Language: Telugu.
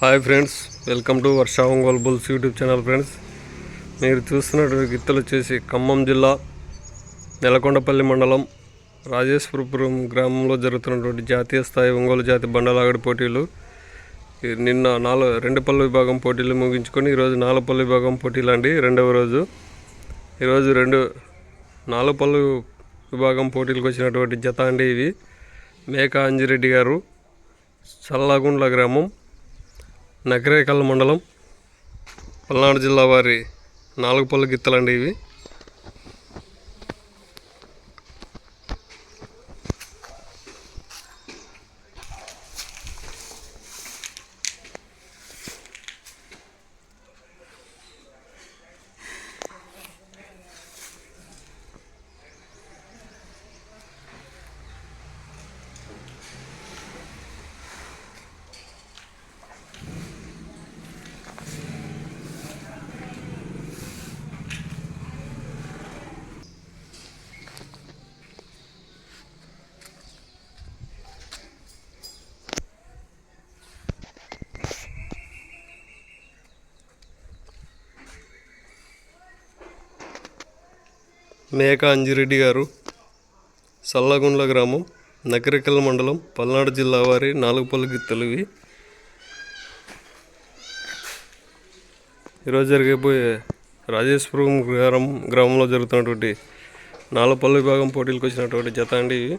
Hi friends welcome to Varsha Ongole bulls YouTube channel friends. మీరు చూస్తున్నటువంటి గిత్తలు వచ్చేసి ఖమ్మం జిల్లా నెలకొండపల్లి మండలం రాజేశ్వరపురం గ్రామంలో జరుగుతున్నటువంటి జాతీయ స్థాయి ఒంగోలు జాతి బండలాగడి పోటీలు. నిన్న నాలుగు రెండు పళ్ళు విభాగం పోటీలు ముగించుకొని ఈరోజు నాలుగు పళ్ళు విభాగం పోటీలు అండి రెండవ రోజు. ఈరోజు రెండు నాలుగు పళ్ళు విభాగం పోటీలకు వచ్చినటువంటి జత అండి ఇవి. మేక అంజిరెడ్డి గారు చల్లగుండ్ల గ్రామం నగరేకల్ మండలం పల్నాడు జిల్లా వారి నాలుగు పళ్ళు గిత్తలండి ఇవి. మేక అంజిరెడ్డి గారు సల్లగుండ్ల గ్రామం నకరికల్ మండలం పల్నాడు జిల్లా వారి నాలుగు పళ్ళు ఈరోజు జరిగిపోయే రాజేశ్వరం గ్రామం గ్రామంలో జరుగుతున్నటువంటి నాలుగు పళ్ళు విభాగం పోటీలకు వచ్చినటువంటి జత అండి ఇవి.